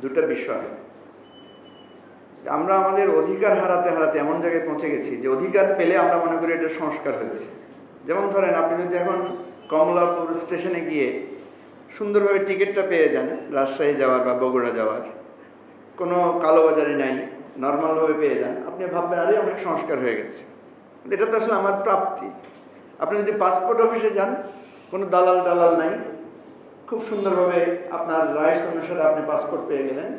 দুটো বিষয়। আমরা আমাদের অধিকার হারাতে হারাতে এমন জায়গায় পৌঁছে গেছি যে অধিকার পেলে আমরা মনে করি এটা সংস্কার হয়েছে। যেমন ধরেন আপনি যদি এখন কমলাপুর স্টেশনে গিয়ে সুন্দরভাবে টিকিটটা পেয়ে যান, রাজশাহী যাওয়ার বা বগুড়া যাওয়ার, কোনো কালোবাজারি নাই, নর্মালভাবে পেয়ে যান, আপনি ভাববেন, আরে, অনেক সংস্কার হয়ে গেছে। এটা তো আসলে আমার প্রাপ্তি। আপনি যদি পাসপোর্ট অফিসে যান, কোনো দালাল টালাল নাই খুব সুন্দরভাবে আপনার রাইটস অনুসারে আপনি পাসপোর্ট পেয়ে গেলেন।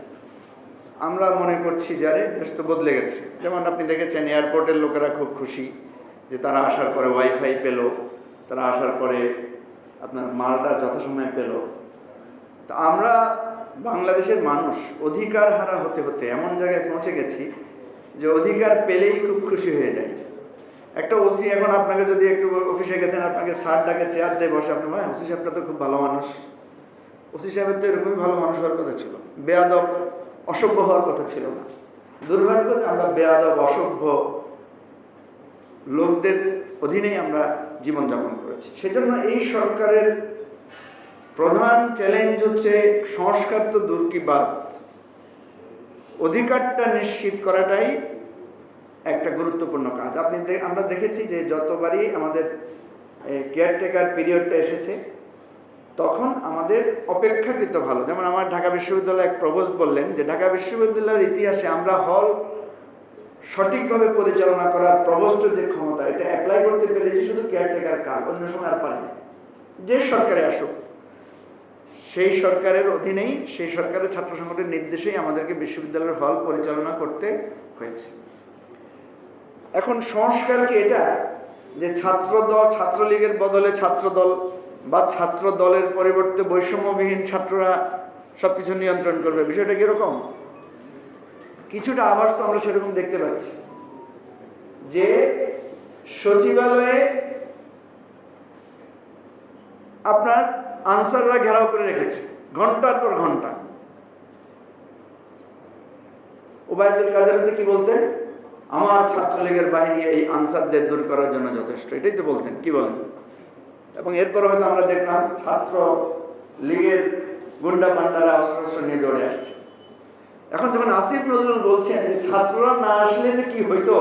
আমরা মনে করছি যারে দেশ তো বদলে গেছে। যেমন আপনি দেখেছেন, এয়ারপোর্টের লোকেরা খুব খুশি যে, তারা আসার পরে ওয়াইফাই পেল, তারা আসার পরে আপনার মালটা যথাসময়ে পেল। তা আমরা বাংলাদেশের মানুষ, অধিকার হারা হতে হতে এমন জায়গায় পৌঁছে গেছি যে, অধিকার পেলেই খুব খুশি হয়ে যায়। একটা ওসি এখন আপনাকে যদি একটু অফিসে গেছেন, আপনাকে সার ডাকে চেয়ার দিয়ে বসে, আপনি ভাই, ওসি সাহেবটা তো খুব ভালো মানুষ। ওসি সাহেবের তো এরকমই ভালো মানুষ হওয়ার কথা ছিল। বেয়াদব, অসভ্য হওয়ার কথা ছিল না। দুর্ভাগ্য আমরা বেয়াদব, অসভ্য লোকদের অধীনেই আমরা জীবনযাপন করেছি। সেজন্য এই সরকারের প্রধান চ্যালেঞ্জ হচ্ছে সংস্কার তো দূর কি বাদ। অধিকারটা নিশ্চিত করাটাই একটা গুরুত্বপূর্ণ কাজ। আপনি আমরা দেখেছি যে যতবারই আমাদের কেয়ারটেকার পিরিয়ডটা এসেছে তখন আমাদের অপেক্ষাকৃত ভালো। যেমন আমার ঢাকা বিশ্ববিদ্যালয় এক প্রবোস্ট বললেন যে, ঢাকা বিশ্ববিদ্যালয়ের ইতিহাসে আমরা হল সঠিকভাবে পরিচালনা করার প্রবোস্ট যে ক্ষমতা, এটা অ্যাপ্লাই করতে পেরেছি শুধু কেয়ারটেকার কার, অন্য সময় আর পারিনি যে সরকারে আসুক, সেই সরকারের অধীনেই, সেই সরকারের ছাত্র সংগঠনের নির্দেশেই আমাদেরকে বিশ্ববিদ্যালয়ের হল পরিচালনা করতে হয়েছে। এখন সংস্কার কি এটা? যে ছাত্র দল ছাত্রলীগের বদলে ছাত্র দল বা ছাত্র দলের পরিবর্তে বৈষম্যবিহীন ছাত্ররা সব কিছু নিয়ন্ত্রণ করবে, বিষয়টা কীরকম? কিছুটা আভাস তো আমরা সেরকম দেখতে পাচ্ছি। যে সচিবালয়ে আপনার আনসাররা ঘেরাও করে রেখেছে, ঘণ্টার পর ঘণ্টা। ওবায়দুল কাদের কি বলতেন? আমার ছাত্রলীগের বাহিনী এই আনসারদের দূর করার জন্য যথেষ্ট। এটাই তো বলতেন, কি বলেন? এবং এরপর হয়তো আমরা দেখলাম ছাত্র লীগের গুন্ডা পান্ডারা অস্ত্র অস্ত্র নিয়ে দৌড়ে আসছে। এখন যখন আসিফ নজরুল বলছেন যে ছাত্ররা না আসলে যে কি হইতো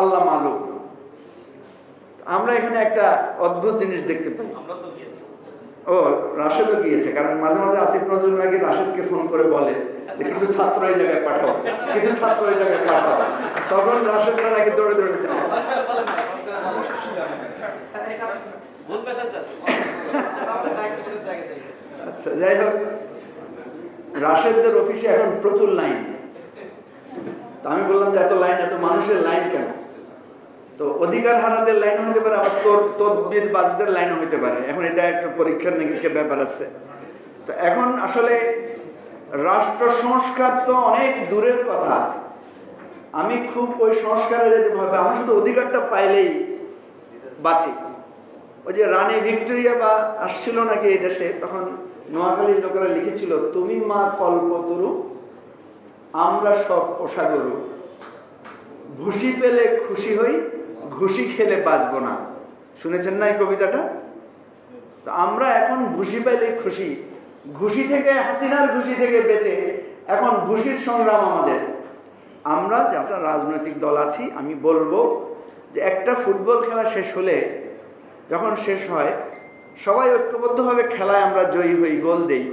আল্লাহ মালুক আমরা এখানে একটা অদ্ভুত জিনিস দেখতে পাই। আমরা তো গিয়েছি। ও রাশেদও গিয়েছে কারণ মাঝে মাঝে আসিফ নজরুল নাকি রাশেদকে ফোন করে বলে যে কিছু ছাত্র এই জায়গায় পাঠাও কিছু ছাত্র এই জায়গায় পাঠাও। তখন রাশেদরা নাকি দৌড়ে দৌড়ে যায় আচ্ছা যাই হোক, রাশেদদের অফিসে এখন প্রচুর লাইন তো আমি বললাম যে এত লাইন এত মানুষের লাইন কেন? তো অধিকার হারাদের লাইন হতে পারে, আবার তোর, তদবির বাজদের লাইনও হতে পারে। এখন এটা একটা পরীক্ষার নিরীক্ষার ব্যাপার আছে। তো এখন আসলে রাষ্ট্র সংস্কার তো অনেক দূরের কথা। আমি খুব ওই সংস্কারে যেতে ভাবে, আমি শুধু অধিকারটা পাইলেই বাঁচি। ওই যে রানী ভিক্টোরিয়া বা আসছিল নাকি এই দেশে, তখন নোয়াখালীর লোকেরা লিখেছিল, তুমি মা কল্পতরু, আমরা সব পোষাগরু। ভুসি পেলে খুশি হই, ঘুষি খেলে বাঁচবো না। শুনেছেন না এই কবিতাটা? তো আমরা এখন ভুসি পেলে খুশি, ঘুষি থেকে, হাসিনার ঘুষি থেকে বেঁচে, এখন ভুসির সংগ্রাম আমাদের। আমরা যারা রাজনৈতিক দল আছি, আমি বলব যে একটা ফুটবল খেলা শেষ হলে যখন শেষ হয়, সবাই ঐক্যবদ্ধভাবে খেলায় আমরা জয়ী হই, গোল দেই।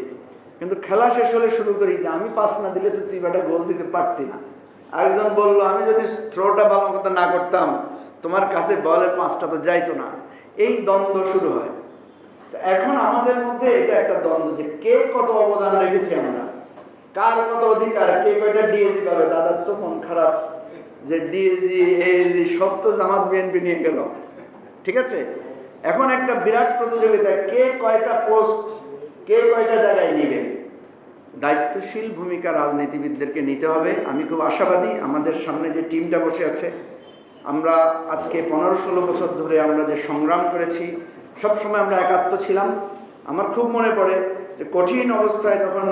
কিন্তু খেলা শেষ হলে শুরু করি যে, আমি পাস না দিলে তো তুই বেটা গোল দিতে পারতি না। আরেকজন বলল, আমি যদি থ্রোটা ভালো মতো না করতাম, তোমার কাছে বলের পাঁচটা তো যাইতো না। এই দ্বন্দ্ব শুরু হয়। তো এখন আমাদের মধ্যে এটা একটা দ্বন্দ্ব যে, কে কত অবদান রেখেছি আমরা? কার কত অধিকার? কে কয়টা ডিএজি পাবে? দাদার তো মন খারাপ যে ডিএজি এএজি সব তো জামাত বিএনপি নিয়ে গেল। ঠিক আছে? এখন একটা বিরাট প্রতিযোগিতা কে কয়টা পোস্ট কে কয়টা জায়গায় নিবে? দায়িত্বশীল ভূমিকা রাজনীতিবিদদেরকে নিতে হবে। আমি খুব আশাবাদী আমাদের সামনে যে টিমটা বসে আছে, আমরা আজকে পনেরো ষোলো বছর ধরে আমরা যে সংগ্রাম করেছি, সবসময় আমরা একাত্ম ছিলাম। আমার খুব মনে পড়ে যে কঠিন অবস্থায় যখন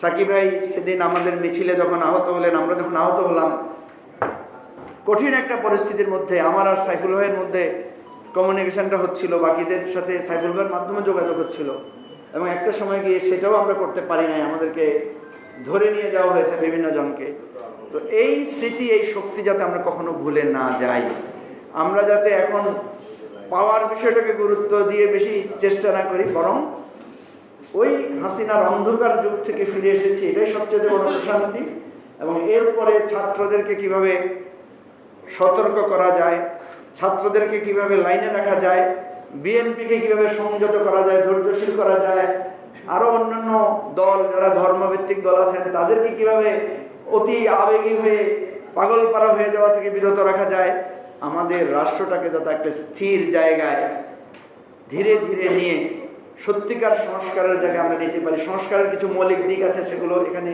সাকিব ভাই সেদিন আমাদের মিছিলে যখন আহত হলেন, আমরা যখন আহত হলাম, কঠিন একটা পরিস্থিতির মধ্যে, আমার আর সাইফুল ভাইয়ের মধ্যে কমিউনিকেশনটা হচ্ছিল, বাকিদের সাথে সাইফুল মাধ্যমে যোগাযোগ হচ্ছিল। এবং একটা সময় গিয়ে সেটাও আমরা করতে পারি নাই, আমাদেরকে ধরে নিয়ে যাওয়া হয়েছে বিভিন্ন জনকে। তো এই স্মৃতি, এই শক্তি যাতে আমরা কখনো ভুলে না যাই। আমরা যাতে এখন পাওয়ার বিষয়টাকে গুরুত্ব দিয়ে বেশি চেষ্টা না করি, বরং ওই হাসিনার অন্ধকার যুগ থেকে ফিরে এসেছি, এটাই সবচেয়ে বড় প্রশান্তি। এবং এরপরে ছাত্রদেরকে কীভাবে সতর্ক করা যায় ছাত্রদেরকে কীভাবে লাইনে রাখা যায়, বিএনপিকে কীভাবে সংযত করা যায়, ধৈর্যশীল করা যায় আরও অন্যান্য দল যারা ধর্মভিত্তিক দল আছেন, তাদেরকে কীভাবে অতি আবেগী হয়ে, পাগলপাড়া হয়ে যাওয়া থেকে বিরত রাখা যায়, আমাদের রাষ্ট্রটাকে যাতে একটা স্থির জায়গায় ধীরে ধীরে নিয়ে সত্যিকার সংস্কারের জায়গায় আমরা নিতে পারি। সংস্কারের কিছু মৌলিক দিক আছে, সেগুলো এখানে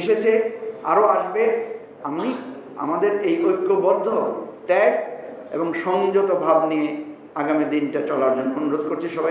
এসেছে আরও আসবে। আমি, আমাদের এই ঐক্যবদ্ধ, ত্যাগ এবং সংযত ভাব নিয়ে আগামী দিনটা চলার জন্য অনুরোধ করছি সবাই।